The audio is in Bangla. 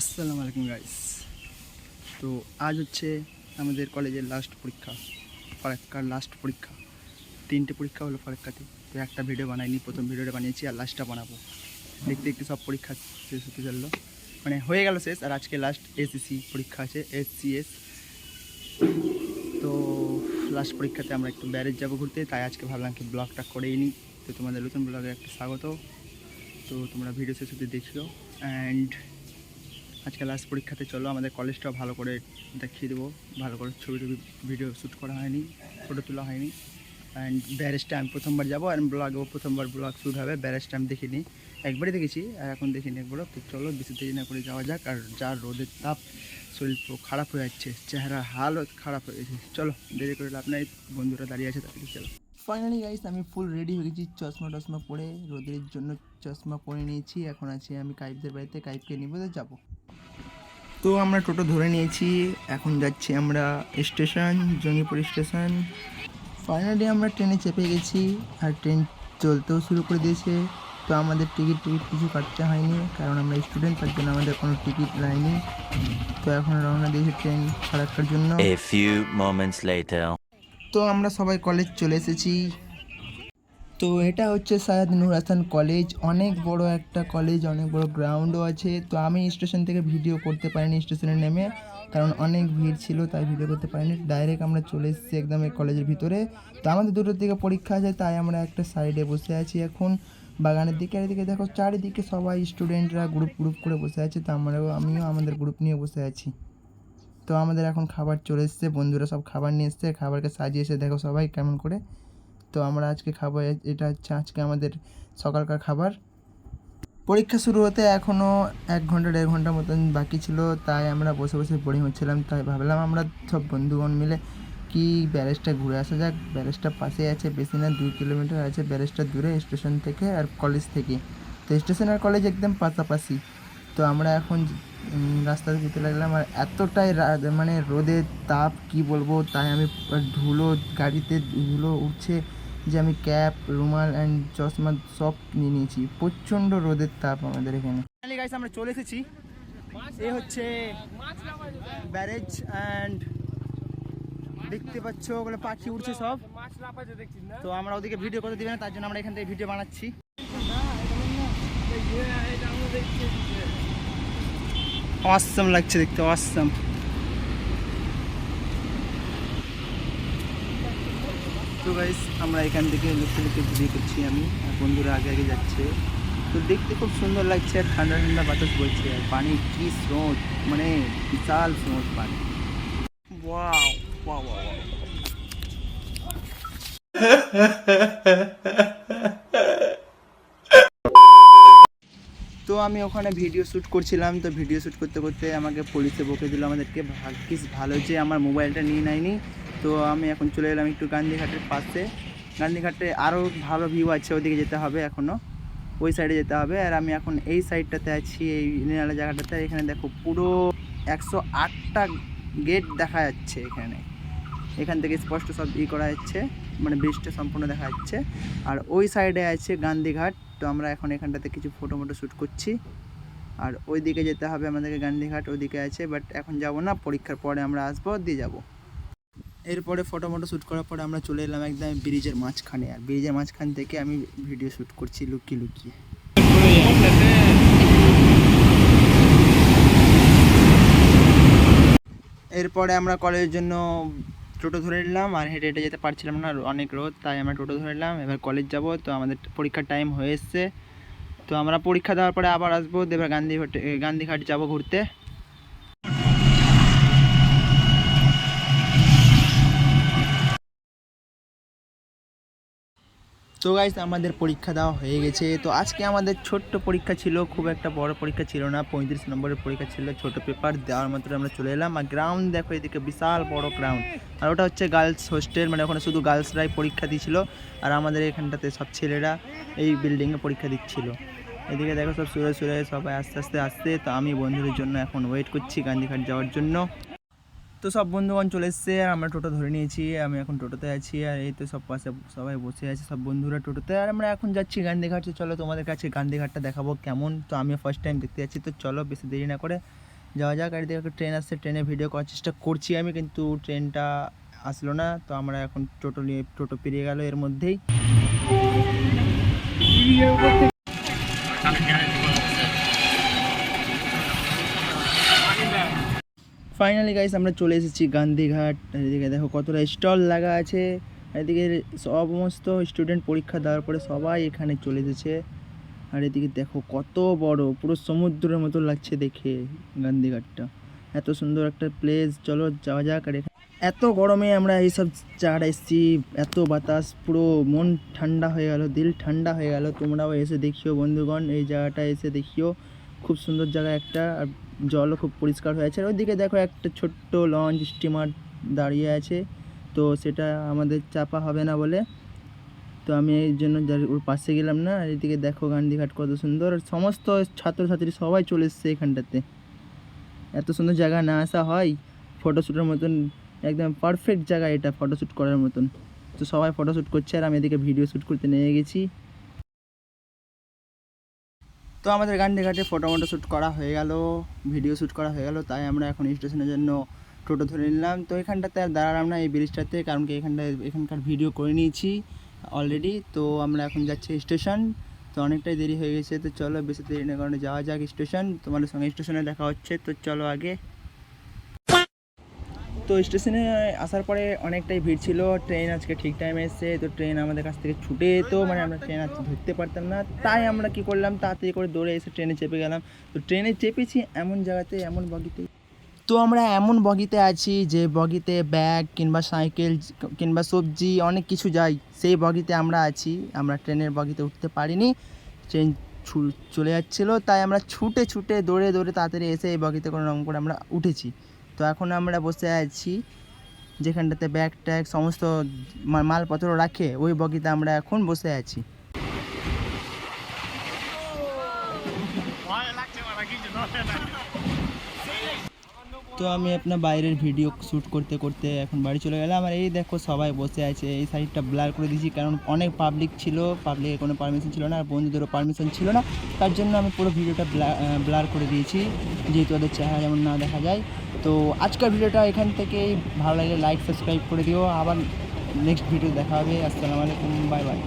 আসসালামু আলাইকুম গাইস তো আজ হচ্ছে আমাদের কলেজের লাস্ট পরীক্ষা ফারাক্কার লাস্ট পরীক্ষা। তিনটে পরীক্ষা হলো ফারাক্কাতে তো একটা ভিডিও বানাইনি, প্রথম ভিডিওটা বানিয়েছি আর লাস্টটা বানাবো। দেখতে দেখতে সব পরীক্ষা শেষ হতে চলল। মানে হয়ে গেল শেষ আর আজকে লাস্ট এসএসসি পরীক্ষা আছে এসসিএস তো লাস্ট পরীক্ষাতে আমরা একটু ব্যারেজ যাব ঘুরতে, তাই আজকে ভাবলাম কি ব্লগটা করেই নিই তো তোমাদের নতুন ব্লগে একটা স্বাগত তো তোমরা ভিডিও শেষ হতে দেখিও। অ্যান্ড আজকে লাস্ট পরীক্ষাতে চলো, আমাদের কলেজটাও ভালো করে দেখিয়ে দেবো। ভালো করে ছবি টবি ভিডিও শ্যুট করা হয়নি ফটো তোলা হয়নি। অ্যান্ড ব্যারেজটা আমি প্রথমবার যাব আর ব্লগেও প্রথমবার ব্লগ শ্যুট হবে ব্যারেজটা আমি দেখিনি। একবারই দেখেছি, আর এখন দেখিনি একবারও। তো চলো, বেশি দেরি না করে যাওয়া যাক, আর যা রোদের তাপ, শরীর খারাপ হয়ে যাচ্ছে, চেহারা হালত খারাপ হয়ে গেছে। চলো, দেরি করে লাভ নাই, বন্ধুরা দাঁড়িয়ে আছে তাদেরকে চলো ফাইনালি গাইস আমি ফুল রেডি হয়ে গেছি, চশমা টশমা পরে, রোদের জন্য চশমা পরে নিয়েছি, এখন আছি আমি কাইপদের বাড়িতে কাইপকে নিব যাব। তো আমরা টোটো ধরে নিয়েছি। এখন যাচ্ছি আমরা স্টেশন জঙ্গিপুর স্টেশন। ফাইনালি আমরা ট্রেনে চেপে গেছি আর ট্রেন চলতেও শুরু করে দিয়েছে। তো আমাদের টিকিট টিকিট কিছু কাটতে হয়নি কারণ আমরা স্টুডেন্ট তার জন্য আমাদের কোনো টিকিট লাইনি তো এখন রওনা দিয়েছি ট্রেন ফারাক্কার জন্য. তো আমরা সবাই কলেজ চলে এসেছি। তো এটা হচ্ছে সায়াদ নূর হাসান কলেজ অনেক বড় একটা কলেজ অনেক বড় গ্রাউন্ডও আছে। তো আমি স্টেশন থেকে ভিডিও করতে পারিনি স্টেশনে নেমে, কারণ অনেক ভিড় ছিল, তাই ভিডিও করতে পারিনি। ডাইরেক্ট আমরা চলে এসেছি একদম এই কলেজের ভিতরে। তো আমাদের দুটোর দিকে পরীক্ষা আছে, তাই আমরা একটা সাইডে বসে আছি এখন। বাগানের দিকে, এদিকে দেখো চারিদিকে সবাই স্টুডেন্টরা গ্রুপ গ্রুপ করে বসে আছে, তো আমরাও, আমিও আমাদের গ্রুপ নিয়ে বসে আছি। তো আমাদের এখন খাবার চলে এসছে, বন্ধুরা সব খাবার নিয়ে এসছে, খাবারকে সাজিয়েছে, দেখো সবাই কেমন করে। তো আমরা আজকে খাব এটা হচ্ছে আজকে আমাদের সকালকার খাবার। পরীক্ষা শুরু হতে এখনও এক ঘণ্টা দেড় ঘণ্টা মতন বাকি ছিল তাই আমরা বসে বসে বোরিং হচ্ছিলাম তাই ভাবলাম আমরা সব বন্ধুগণ মিলে কি ব্যারেজটা ঘুরে আসা যাক। ব্যারেজটা পাশে আছে বেশি না দুই কিলোমিটার আছে ব্যারেজটা দূরে স্টেশন থেকে আর কলেজ থেকে। তো স্টেশন আর কলেজ একদম পাশাপাশি। তো আমরা এখন উম, রাস্তাতে যেতে লাগলাম আর এতটাই মানে রোদের তাপ কি বলব তাই আমি ধুলো গাড়িতে ধুলো উঠছে। যে আমি ক্যাপ, রুমাল অ্যান্ড চশমা সব নিয়ে নিয়েছি। প্রচণ্ড রোদের তাপ আমাদের এখানে। আমরা চলে এসেছি। এ হচ্ছে ব্যারেজ অ্যান্ড দেখতে পাচ্ছ, ওগুলো পাখি উঠছে সব। তো আমরা ওদিকে ভিডিও করতে দিবে না, তার জন্য আমরা এখান থেকে ভিডিও বানাচ্ছি। অসম লাগছে দেখতে অসম তো গাইস আমরা এখান থেকে লুকিয়ে লুকিয়ে ভিডিও করছি আমি। আর বন্ধুরা আগে আগে যাচ্ছে। তো দেখতে খুব সুন্দর লাগছে আর ঠান্ডা ঠান্ডা বাতাস বইছে। আর পানি কি স্রোত মানে বিশাল স্রোত পানি। ওয়াও ওয়াও ওয়াও তো আমি ওখানে ভিডিও শ্যুট করছিলাম। তো ভিডিও শ্যুট করতে করতে আমাকে পুলিশে বকে দিল আমাদেরকে ভাগ্যিস ভালো যে আমার মোবাইলটা নিয়ে নেয়নি। তো আমি এখন চলে এলাম একটু গান্ধীঘাটের পাশে। গান্ধীঘাটে আরও ভালো ভিউ আছে, ওদিকে যেতে হবে এখনও ওই সাইডে যেতে হবে। আর আমি এখন এই সাইডটাতে আছি, এই নিরালা জায়গাটাতে। এখানে দেখো পুরো একশো আটটা গেট দেখা যাচ্ছে এখানে। এখান থেকে স্পষ্ট সব ই করা যাচ্ছে মানে ব্রিজটা সম্পূর্ণ দেখা যাচ্ছে। আর ওই সাইডে আছে গান্ধীঘাট। তো আমরা এখন এখানটাতে কিছু ফটো মোটো শ্যুট করছি। আর ওই দিকে যেতে হবে আমাদেরকে গান্ধীঘাট ওইদিকে আছে। বাট এখন যাব না, পরীক্ষার পরে আমরা আসব, দিয়ে যাব। এরপরে ফটো মোটো শ্যুট করার পরে আমরা চলে এলাম একদম ব্রিজের মাঝখানে। আর ব্রিজের মাঝখান থেকে আমি ভিডিও শ্যুট করছি লুকিয়ে লুকিয়ে। এরপরে আমরা কলেজের জন্য টোটো ধরে নিলাম, আর হেঁটে হেঁটে যেতে পারছিলাম না, অনেক রোদ, তাই আমরা টোটো ধরে নিলাম। এবার কলেজ যাব, তো আমাদের পরীক্ষার টাইম হয়ে এসছে। তো আমরা পরীক্ষা দেওয়ার পরে আবার আসব এবার গান্ধী গান্ধীঘাট যাব ঘুরতে। তো গাইস আমাদের পরীক্ষা দেওয়া হয়ে গেছে। তো আজকে আমাদের ছোট্ট পরীক্ষা ছিল, খুব একটা বড় পরীক্ষা ছিল না, পঁয়ত্রিশ নম্বরের পরীক্ষা ছিল, ছোট পেপার দেওয়ার মাত্র আমরা চলে এলাম। আর গ্রাউন্ড দেখো, এদিকে বিশাল বড় গ্রাউন্ড আর ওটা হচ্ছে গার্লস হোস্টেল মানে ওখানে শুধু গার্লসরাই পরীক্ষা দিয়েছিল আর আমাদের এখানটাতে সব ছেলেরা এই বিল্ডিংয়ে পরীক্ষা দিচ্ছিল। এদিকে দেখো সব সুরে সুরে সবাই আস্তে আস্তে আসছে। তো আমি বন্ধুদের জন্য এখন ওয়েট করছি গান্ধীঘাট যাওয়ার জন্য। তো সব বন্ধুগণ চলে এসছে, আর আমরা টোটো ধরে নিয়েছি, আমি এখন টোটোতে আছি, আর এই তো সব পাশে সবাই বসে আছে, সব বন্ধুরা টোটোতে, আর আমরা এখন যাচ্ছি গান্ধীঘাট। চলো তোমাদের কাছে গান্ধীঘাটটা দেখাবো কেমন। তো আমি ফার্স্ট টাইম দেখতে যাচ্ছি, তো চলো বেশি দেরি না করে যাওয়া যাক। আর এদিকে ট্রেন আসছে ট্রেনে ভিডিও করার চেষ্টা করছি আমি, কিন্তু ট্রেনটা আসলো না। তো আমরা এখন টোটো নিয়ে, টোটো পেরিয়ে গেল এর মধ্যেই। ফাইনালি গাইস আমরা চলে এসেছি গান্ধীঘাট। এদিকে দেখো কতটা স্টল লাগা আছে। এদিকে সমস্ত স্টুডেন্ট পরীক্ষা দেওয়ার পরে সবাই এখানে চলে এসেছে। আর এদিকে দেখো কত বড়, পুরো সমুদ্রের মতো লাগছে দেখে গান্ধীঘাটটা। এত সুন্দর একটা প্লেস চলো যাওয়া যাক আর এত গরমে আমরা এইসব জায়গাটা এসেছি। এত বাতাস, পুরো মন ঠান্ডা হয়ে গেল, দিল ঠান্ডা হয়ে গেল। তোমরাও এসে দেখিও বন্ধুগণ, এই জায়গাটা এসে দেখিও। খুব সুন্দর জায়গা একটা। আর জলও খুব পরিষ্কার হয়ে আছে। আর ওইদিকে দেখো একটা ছোট্ট লঞ্চ স্টিমার দাঁড়িয়ে আছে। তো সেটা আমাদের চাপা হবে না বলে। তো আমি এই জন্য ওর পাশে গেলাম না। আর এদিকে দেখো গান্ধীঘাট কত সুন্দর। সমস্ত ছাত্রছাত্রী সবাই চলে এসছে এখানটাতে। এত সুন্দর জায়গা না আসা হয়। ফটোশ্যুটের মতন একদম পারফেক্ট জায়গা এটা ফটোশ্যুট করার মতন। তো সবাই ফটোশ্যুট করছে আর আমি এদিকে ভিডিও শ্যুট করতে নিয়ে গেছি। তো আমাদের গান্ধীঘাটে ফটো মটো শ্যুট করা হয়ে গেল ভিডিও শ্যুট করা হয়ে গেল, তাই আমরা এখন স্টেশনের জন্য টোটো ধরে নিলাম। তো এখানটাতে আর দাঁড়ালাম না এই ব্রিজটাতে কারণ কি এখানটায় এখানকার ভিডিও করে নিয়েছি অলরেডি তো আমরা এখন যাচ্ছি স্টেশন তো অনেকটাই দেরি হয়ে গেছে, তো চলো বেশি দেরি না কারণে যাওয়া যাক স্টেশন তোমাদের সঙ্গে স্টেশনে দেখা হচ্ছে, তো চলো আগে তো স্টেশনে আসার পরে অনেকটাই ভিড় ছিল। ট্রেন আজকে ঠিক টাইমে এসছে, তো ট্রেন আমাদের কাছ থেকে ছুটে যেত মানে আমরা ট্রেন আজকে ধরতে পারতাম না। তাই আমরা কি করলাম, তাড়াতাড়ি করে দৌড়ে এসে ট্রেনে চেপে গেলাম। তো ট্রেনে চেপেছি এমন জায়গাতে, এমন বগিতে। তো আমরা এমন বগিতে আছি যে বগিতে ব্যাগ কিংবা সাইকেল কিংবা সবজি অনেক কিছু যাই, সেই বগিতে আমরা আছি। আমরা ট্রেনের বগিতে উঠতে পারিনি, ট্রেন চলে যাচ্ছিল। তাই আমরা ছুটে ছুটে দৌড়ে দৌড়ে তাড়াতাড়ি এসে এই বগিতে কোনো রকম করে আমরা উঠেছি। তো এখন আমরা বসে আছি যেখানটাতে ব্যাগ ট্যাগ সমস্ত মালপত্র রাখে, ওই বগিতে আমরা এখন বসে আছি। তো আমি আপনার বাইরের ভিডিও শ্যুট করতে করতে এখন বাড়ি চলে গেলাম। আর এই দেখো সবাই বসে আছে, এই সাইডটা ব্লার করে দিয়েছি কারণ অনেক পাবলিক ছিল পাবলিকের কোনো পারমিশন ছিল না, আর বন্ধুদেরও পারমিশন ছিল না। তার জন্য আমি পুরো ভিডিওটা ব্লার করে দিয়েছি, যেহেতু ওদের চেহারা যেমন না দেখা যায়। তো আজকের ভিডিওটা এখান থেকেই, ভালো লাগলে লাইক সাবস্ক্রাইব করে দিও। আবার নেক্সট ভিডিও দেখা হবে। আসসালামু আলাইকুম বাই বাই